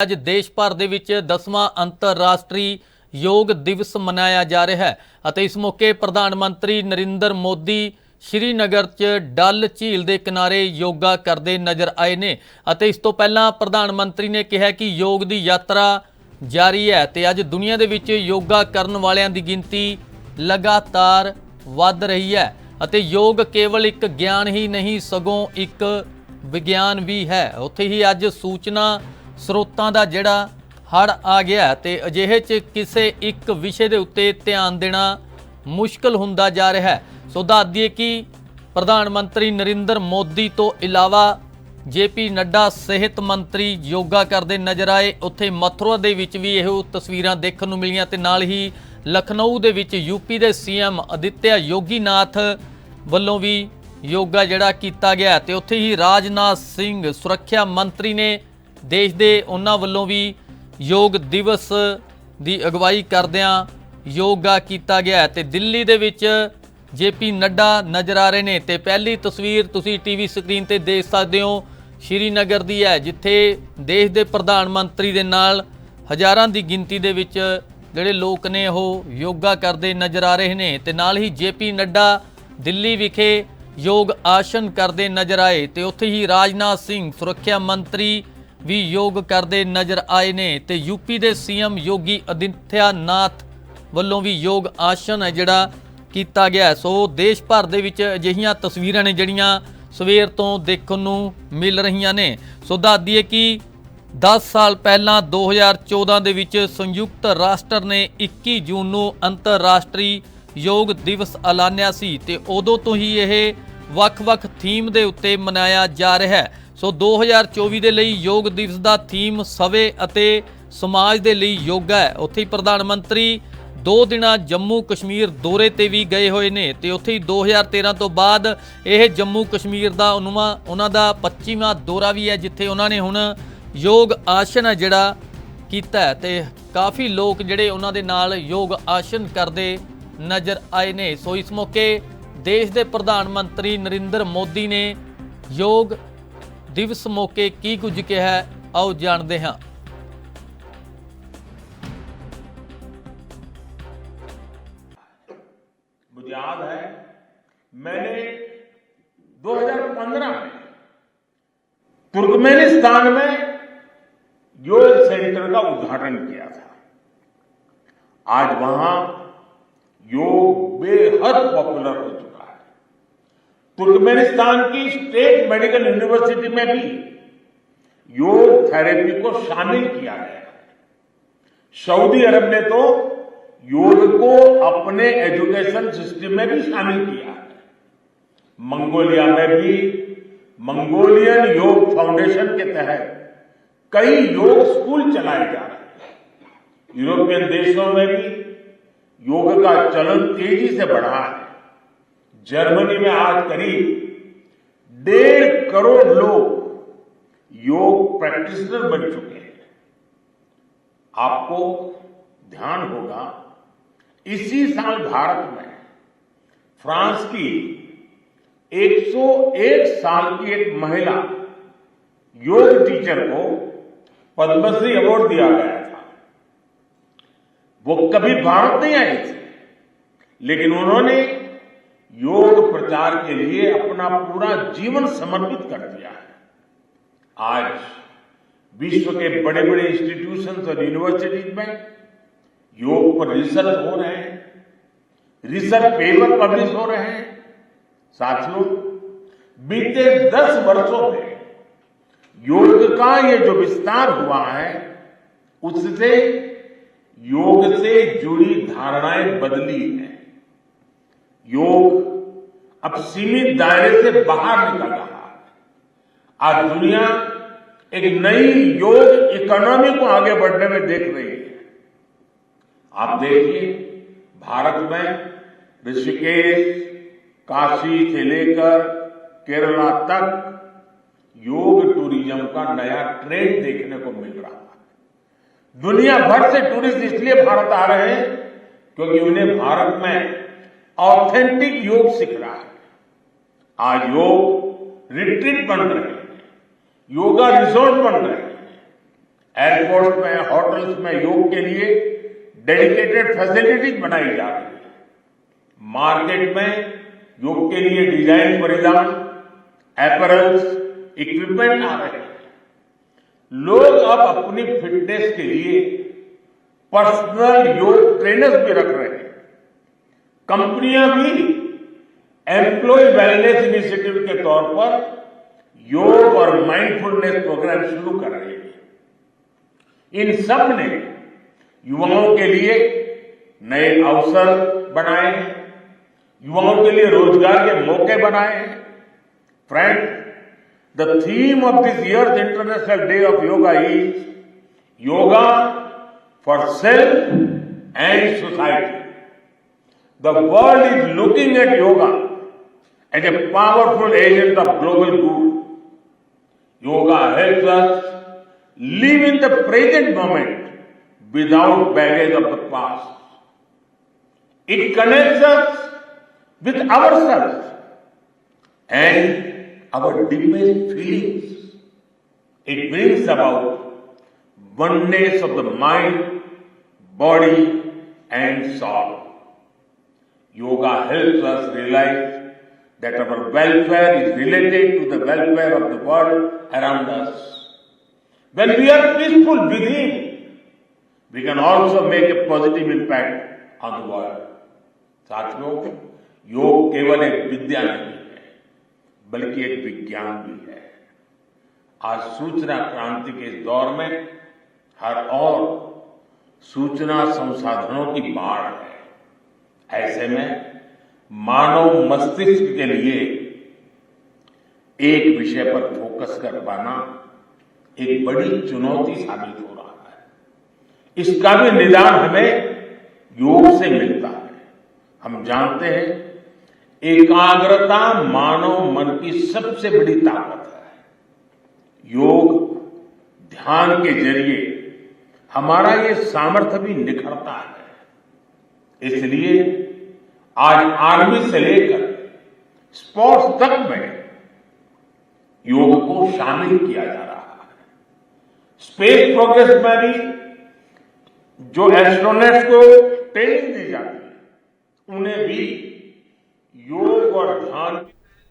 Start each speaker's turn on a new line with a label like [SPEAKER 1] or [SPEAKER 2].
[SPEAKER 1] ਅੱਜ ਦੇਸ਼ ਭਰ ਦੇ ਵਿੱਚ 10ਵਾਂ ਅੰਤਰਰਾਸ਼ਟਰੀ ਯੋਗ ਦਿਵਸ ਮਨਾਇਆ ਜਾ ਰਿਹਾ ਹੈ ਅਤੇ ਇਸ ਮੌਕੇ ਪ੍ਰਧਾਨ ਮੰਤਰੀ ਨਰਿੰਦਰ ਮੋਦੀ ਸ਼੍ਰੀਨਗਰ 'ਚ ਡਲ ਝੀਲ ਦੇ ਕਿਨਾਰੇ ਯੋਗਾ ਕਰਦੇ ਨਜ਼ਰ ਆਏ ਨੇ ਅਤੇ ਇਸ ਤੋਂ ਪਹਿਲਾਂ ਪ੍ਰਧਾਨ ਮੰਤਰੀ ਨੇ ਕਿਹਾ ਕਿ ਯੋਗ ਦੀ ਯਾਤਰਾ ਜਾਰੀ ਹੈ ਤੇ ਅੱਜ ਦੁਨੀਆ ਦੇ ਵਿੱਚ ਯੋਗਾ ਕਰਨ ਵਾਲਿਆਂ ਦੀ ਗਿਣਤੀ ਲਗਾਤਾਰ ਵੱਧ ਰਹੀ ਹੈ ਅਤੇ ਯੋਗ ਕੇਵਲ ਇੱਕ ਗਿਆਨ ਹੀ ਨਹੀਂ, ਸਗੋਂ ਇੱਕ ਵਿਗਿਆਨ ਵੀ ਹੈ। ਉੱਥੇ ਹੀ ਅੱਜ ਸੂਚਨਾ ਸਰੋਤਾਂ ਦਾ ਜਿਹੜਾ ਹੜ ਆ ਗਿਆ ਤੇ ਅਜਿਹੇ ਚ ਕਿਸੇ ਇੱਕ ਵਿਸ਼ੇ ਦੇ ਉੱਤੇ ਧਿਆਨ ਦੇਣਾ ਮੁਸ਼ਕਲ ਹੁੰਦਾ ਜਾ ਰਿਹਾ ਹੈ। ਸੋ ਦੱਸ ਦਈਏ ਕਿ ਪ੍ਰਧਾਨ ਮੰਤਰੀ ਨਰਿੰਦਰ ਮੋਦੀ ਤੋਂ ਇਲਾਵਾ ਜੇਪੀ ਨੱਡਾ ਸਿਹਤ ਮੰਤਰੀ ਯੋਗਾ ਕਰਦੇ ਨਜ਼ਰ ਆਏ, ਉੱਥੇ ਮਥੁਰਾ ਦੇ ਵਿੱਚ ਵੀ ਇਹੋ ਤਸਵੀਰਾਂ ਦੇਖਣ ਨੂੰ ਮਿਲੀਆਂ ਤੇ ਨਾਲ ਹੀ ਲਖਨਊ ਦੇ ਵਿੱਚ ਯੂਪੀ ਦੇ ਸੀਐਮ ਅਦਿੱਤਿਆ ਯੋਗੀਨਾਥ ਵੱਲੋਂ ਵੀ ਯੋਗਾ ਜਿਹੜਾ ਕੀਤਾ ਗਿਆ ਤੇ ਉੱਥੇ ਹੀ ਰਾਜਨਾਥ ਸਿੰਘ, ਸੁਰੱਖਿਆ ਮੰਤਰੀ ਨੇ ਦੇਸ਼ ਦੇ ਉਹਨਾਂ ਵੱਲੋਂ ਵੀ ਯੋਗ ਦਿਵਸ ਦੀ ਅਗਵਾਈ ਕਰਦਿਆਂ ਯੋਗਾ ਕੀਤਾ ਗਿਆ ਤੇ ਦਿੱਲੀ ਦੇ ਵਿੱਚ ਜੇਪੀ ਨੱਡਾ ਨਜ਼ਰ ਆ ਰਹੇ ਨੇ ਤੇ ਪਹਿਲੀ ਤਸਵੀਰ ਤੁਸੀਂ ਟੀਵੀ ਸਕਰੀਨ ਤੇ ਦੇਖ ਸਕਦੇ ਹੋ, ਸ਼੍ਰੀਨਗਰ ਦੀ ਹੈ, ਜਿੱਥੇ ਦੇਸ਼ ਦੇ ਪ੍ਰਧਾਨ ਮੰਤਰੀ ਦੇ ਨਾਲ ਹਜ਼ਾਰਾਂ ਦੀ ਗਿਣਤੀ ਦੇ ਵਿੱਚ ਜਿਹੜੇ ਲੋਕ ਨੇ ਉਹ ਯੋਗਾ ਕਰਦੇ ਨਜ਼ਰ ਆ ਰਹੇ ਨੇ। ਤੇ ਨਾਲ ਹੀ ਜੇਪੀ ਨੱਡਾ ਦਿੱਲੀ ਵਿਖੇ ਯੋਗ ਆਸਨ ਕਰਦੇ ਨਜ਼ਰ ਆਏ ਤੇ ਉੱਥੇ ਹੀ ਰਾਜਨਾਥ ਸਿੰਘ, ਸੁਰੱਖਿਆ ਮੰਤਰੀ ਵੀ ਯੋਗ ਕਰਦੇ ਨਜ਼ਰ ਆਏ ਨੇ ਤੇ ਯੂਪੀ ਦੇ ਸੀਐਮ ਯੋਗੀ ਆਦਿੱਤਿਆਨਾਥ ਵੱਲੋਂ ਵੀ ਯੋਗ ਆਸਨ ਹੈ ਜਿਹੜਾ ਕੀਤਾ ਗਿਆ ਸੋ ਦੇਸ਼ ਭਰ ਦੇ ਵਿੱਚ ਅਜਿਹੀਆਂ ਤਸਵੀਰਾਂ ਨੇ ਜਿਹੜੀਆਂ ਸਵੇਰ ਤੋਂ ਦੇਖਣ ਨੂੰ ਮਿਲ ਰਹੀਆਂ ਨੇ। ਸੋ ਦੱਸਦੀਏ ਕਿ 10 ਸਾਲ ਪਹਿਲਾਂ 2014 ਦੇ ਵਿੱਚ ਸੰਯੁਕਤ ਰਾਸ਼ਟਰ ਨੇ 21 ਜੂਨ ਨੂੰ ਅੰਤਰਰਾਸ਼ਟਰੀ ਯੋਗ ਦਿਵਸ ਐਲਾਨਿਆ ਸੀ ਤੇ ਉਦੋਂ ਤੋਂ ਹੀ ਇਹ ਵੱਖ-ਵੱਖ ਥੀਮ ਦੇ ਉੱਤੇ ਮਨਾਇਆ ਜਾ ਰਿਹਾ ਹੈ। ਸੋ 2024 ਦੇ ਲਈ ਯੋਗ ਦਿਵਸ ਦਾ ਥੀਮ ਸਵੇ ਅਤੇ ਸਮਾਜ ਦੇ ਲਈ ਯੋਗਾ ਹੈ। ਉੱਥੇ ਹੀ ਪ੍ਰਧਾਨ ਮੰਤਰੀ ਦੋ ਦਿਨਾਂ ਜੰਮੂ ਕਸ਼ਮੀਰ ਦੌਰੇ ਤੇ ਵੀ ਗਏ ਹੋਏ ਨੇ ਤੇ ਉੱਥੇ ਹੀ 2013 ਤੋਂ ਬਾਅਦ ਇਹ ਜੰਮੂ ਕਸ਼ਮੀਰ ਦਾ ਉਨਵਾ, ਉਹਨਾਂ ਦਾ 25ਵਾਂ ਦੌਰਾ ਵੀ ਹੈ, ਜਿੱਥੇ ਉਹਨਾਂ ਨੇ ਹੁਣ ਯੋਗ ਆਸਨ ਹੈ ਜਿਹੜਾ ਕੀਤਾ ਹੈ ਤੇ ਕਾਫੀ ਲੋਕ ਜਿਹੜੇ ਉਹਨਾਂ ਦੇ ਨਾਲ ਯੋਗ ਆਸਨ ਕਰਦੇ ਨਜ਼ਰ ਆਏ ਨੇ। ਸੋ ਇਸ ਮੌਕੇ ਦੇਸ਼ ਦੇ ਪ੍ਰਧਾਨ ਮੰਤਰੀ ਨਰਿੰਦਰ ਮੋਦੀ ਨੇ ਯੋਗ ਦਿਵਸ ਮੌਕੇ ਕੀ ਕੁਝ ਕਿਹਾ ਹੈ, ਆਓ ਜਾਣਦੇ ਹਾਂ
[SPEAKER 2] मुझे याद है मैंने 2015 में तुर्कमेनिस्तान में योग सेंटर का उद्घाटन किया था आज वहां योग बेहद पॉपुलर हो चुका है तुर्कमेनिस्तान की स्टेट मेडिकल यूनिवर्सिटी में भी योग थेरेपी को शामिल किया गया। सऊदी अरब ने तो योग को अपने एजुकेशन सिस्टम में भी शामिल किया। है मंगोलिया में भी मंगोलियन योग फाउंडेशन के तहत कई योग स्कूल चलाए जा रहे हैं। यूरोपियन देशों में भी योग का चलन तेज़ी से बढ़ा है। जर्मनी में आज करीब डेढ़ करोड़ लोग योग प्रैक्टिशनर बन चुके हैं। आपको ध्यान होगा, इसी साल भारत में फ्रांस की 101 साल की एक महिला योग टीचर को पद्मश्री अवार्ड दिया गया था। वो कभी भारत नहीं आई थी, लेकिन उन्होंने योग प्रचार के लिए अपना पूरा जीवन समर्पित कर दिया है। आज विश्व के बड़े बड़े इंस्टीट्यूशंस और यूनिवर्सिटीज में योग पर रिसर्च हो रहे हैं रिसर्च पेपर पब्लिश हो रहे हैं। साथियों बीते दस वर्षों में योग का ये जो विस्तार हुआ है, उससे योग से जुड़ी धारणाएँ बदली हैं। योग अब सीमित दायरे से बाहर निकल रहा है। आज दुनिया एक नई योग इकोनॉमी को आगे बढ़ने में देख रही है। आप देखिए, भारत में ऋषिकेश, काशी से लेकर केरला तक योग टूरिज़्म का नया ट्रेंड देखने को मिल रहा है। दुनिया भर से टूरिस्ट इसलिए भारत आ रहे हैं क्योंकि उन्हें भारत में ऑथेंटिक योग सीख रहा है। आज योग रिट्रीट बन रहे हैं। योगा रिसोर्ट बन रहे हैं। एयरपोर्ट में होटल्स में योग के लिए डेडिकेटेड फैसिलिटीज़ बनाई जा रही है। मार्केट में योग के लिए डिज़ाइन परिधान एपरल्स इक्विपमेंट आ रहे हैं। लोग अब अपनी फिटनेस के लिए पर्सनल योग ट्रेनर्स भी रख रहे हैं। कंपनियाँ भी एम्प्लॉय वेलनेस इनिशिएटिव के तौर पर योग और माइंडफुलनेस प्रोग्राम शुरू कर रही है। इन सबने युवाओं के लिए नए अवसर बनाए हैं। युवाओं के लिए रोज़गार के मौके बनाए हैं। Friend the theme of this year's international day of yoga is yoga for self and society The world is looking at yoga as a powerful agent of global good. Yoga helps us live in the present moment without baggage of the past. It connects us with ourselves and our deepest feelings. It brings about oneness of the mind, body, and soul. Yoga helps us realize that our welfare is related to the welfare of the world around us. When we are peaceful within, we can also make a positive impact on the world. साथियों योग केवल एक विद्या नहीं है बल्कि एक विज्ञान भी है आज सूचना क्रांति के इस दौर में हर और सूचना संसाधनों की बाढ़ है ऐसे में मानव मस्तिष्क के लिए एक विषय पर फोकस कर पाना एक बड़ी चुनौती साबित हो रहा है। इसका भी निदान हमें योग से मिलता है। हम जानते हैं, एकाग्रता मानव मन की सबसे बड़ी ताकत है। योग ध्यान के ज़रिए हमारा ये सामर्थ्य भी निखरता है। इसलिए आज आर्मी से लेकर स्पोर्ट्स तक में योग को शामिल किया जा रहा है। स्पेस प्रोग्रेस में भी जो एस्ट्रोनेट्स को ट्रेनिंग दी जाती है, उन्हें भी योग और ध्यान